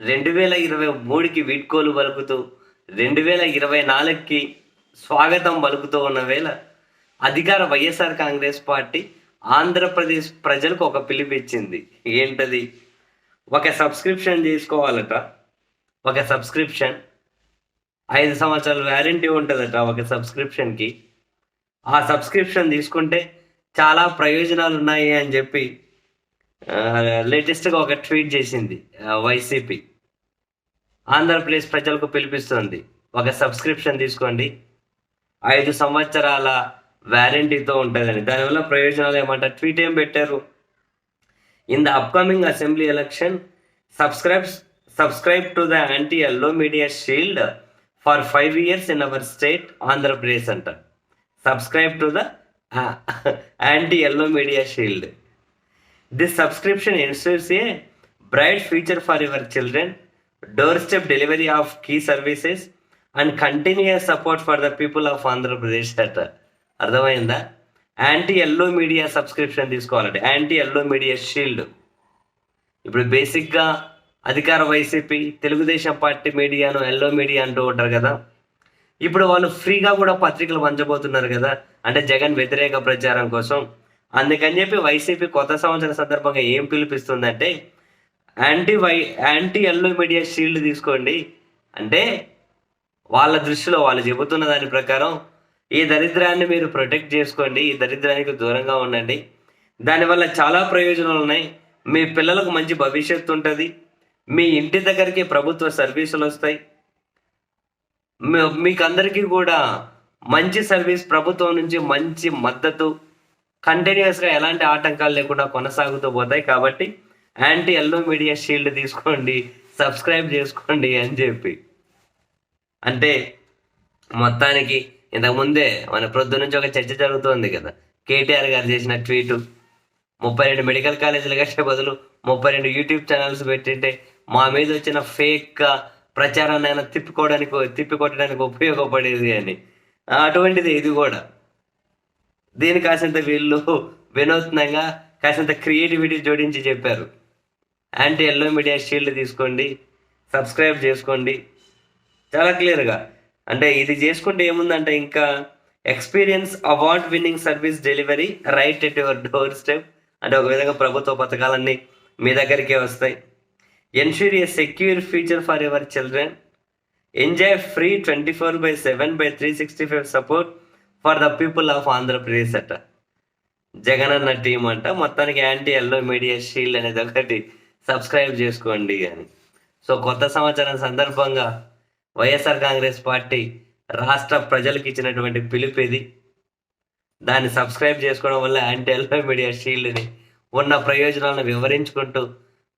రెండు వేల ఇరవై మూడుకి వీడ్కోలు పలుకుతూ రెండు వేల ఇరవై నాలుగుకి స్వాగతం పలుకుతూ ఉన్న వేళ అధికార వైఎస్ఆర్ కాంగ్రెస్ పార్టీ ఆంధ్రప్రదేశ్ ప్రజలకు ఒక పిలిపిచ్చింది ఏంటది? ఒక సబ్స్క్రిప్షన్ చేసుకోవాలట. ఒక సబ్స్క్రిప్షన్. ఐదు సంవత్సరాల వ్యారంటీ ఉంటుందట ఒక సబ్స్క్రిప్షన్కి. ఆ సబ్స్క్రిప్షన్ తీసుకుంటే చాలా ప్రయోజనాలు ఉన్నాయి అని చెప్పి లేటెస్ట్గా ఒక ట్వీట్ చేసింది వైసీపీ ఆంధ్రప్రదేశ్ ప్రజలకు పిలిపిస్తుంది ఒక సబ్స్క్రిప్షన్ తీసుకోండి. ఐదు సంవత్సరాల వ్యారంటీతో ఉంటుందని. దానివల్ల ప్రయోజనాలు ఏమంటారు? ట్వీట్ ఏం పెట్టారు? In the upcoming assembly election subscribe subscribe to the anti yellow media shield for five years in our state Andhra Pradesh అంట. Subscribe to the anti yellow media shield this subscription ensures a bright future for your children door step delivery of key services and continues support for the people of Andhra Pradesh అట అర్థమైందా anti yellow media subscription తీసుకోవాలంటే anti yellow media shield ఇప్పుడు బేసిక్గా అధికార YCP Telugu Desam party మీడియాను yellow media అంటూ ఉంటారు కదా. ఇప్పుడు వాళ్ళు ఫ్రీగా కూడా పత్రికలు పంచబోతున్నారు కదా. అంటే జగన్ వ్యతిరేక ప్రచారం కోసం. అందుకని చెప్పి వైసీపీ కొత్త సంవత్సర సందర్భంగా ఏం పిలిపిస్తుందంటే anti why anti yellow media shield తీసుకోండి. అంటే వాళ్ళ దృష్టిలో వాళ్ళు చెబుతున్న దాని ప్రకారం ఈ దరిద్రాన్ని మీరు ప్రొటెక్ట్ చేసుకోండి ఈ దరిద్రానికి దూరంగా ఉండండి. దానివల్ల చాలా ప్రయోజనాలు ఉన్నాయి. మీ పిల్లలకు మంచి భవిష్యత్తు ఉంటుంది. మీ ఇంటి దగ్గరికి ప్రభుత్వ సర్వీసులు వస్తాయి. మీకు అందరికీ కూడా మంచి సర్వీస్ ప్రభుత్వం నుంచి మంచి మద్దతు కంటిన్యూస్గా ఎలాంటి ఆటంకాలు లేకుండా కొనసాగుతూ పోతాయి కాబట్టి యాంటీ ఎల్లో మీడియా షీల్డ్ తీసుకోండి సబ్స్క్రైబ్ చేసుకోండి అని చెప్పి. అంటే మొత్తానికి ఇంతకుముందే మన ప్రొద్దు నుంచి ఒక చర్చ జరుగుతోంది కదా. కేటీఆర్ గారు చేసిన ట్వీటు ముప్పై రెండు మెడికల్ కాలేజీలు కట్టే బదులు ముప్పై రెండు యూట్యూబ్ ఛానల్స్ పెట్టింటే మా మీద వచ్చిన ఫేక్ ప్రచారాన్ని ఆయన తిప్పుకోవడానికి తిప్పికొట్టడానికి ఉపయోగపడేది అని. అటువంటిది ఇది కూడా. దీని కాసింత వీళ్ళు వినూత్నంగా కాసింత క్రియేటివిటీ జోడించి చెప్పారు. యాంటీ ఎల్లో మీడియా షీల్డ్ తీసుకోండి సబ్స్క్రైబ్ చేసుకోండి. చాలా క్లియర్గా అంటే ఇది చేసుకుంటే ఏముందంటే ఇంకా experience award winning service delivery right at your door step అంటే ఒక విధంగా ప్రభుత్వ పథకాలన్నీ మీ దగ్గరికే వస్తాయి. Ensure a secure future for your children enjoy free twenty four by seven by three sixty five support for the people of Andhra Pradesh అట. జగన్ అన్న టీం అంట. మొత్తానికి యాంటీ ఎల్లో మీడియా షీల్డ్ అనేది ఒకటి సబ్స్క్రైబ్ చేసుకోండి అని. సో కొత్త సంవత్సరం సందర్భంగా వైఎస్ఆర్ కాంగ్రెస్ పార్టీ రాష్ట్ర ప్రజలకు ఇచ్చినటువంటి పిలుపు ఇది. దాన్ని సబ్స్క్రైబ్ చేసుకోవడం వల్ల యాంటీ ఎల్లో మీడియా షీల్డ్ని ఉన్న ప్రయోజనాలను వివరించుకుంటూ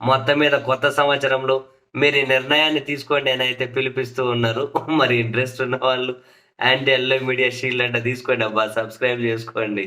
మొత్తం మీద కొత్త సంవత్సరంలో మీరు ఈ నిర్ణయాన్ని తీసుకోండి అని అయితే పిలిపిస్తూ ఉన్నారు. మరి ఇంట్రెస్ట్ ఉన్న వాళ్ళు అండ్ ఎల్లో మీడియా షీల్డ్ అంటే తీసుకోండి అబ్బా సబ్స్క్రైబ్ చేసుకోండి.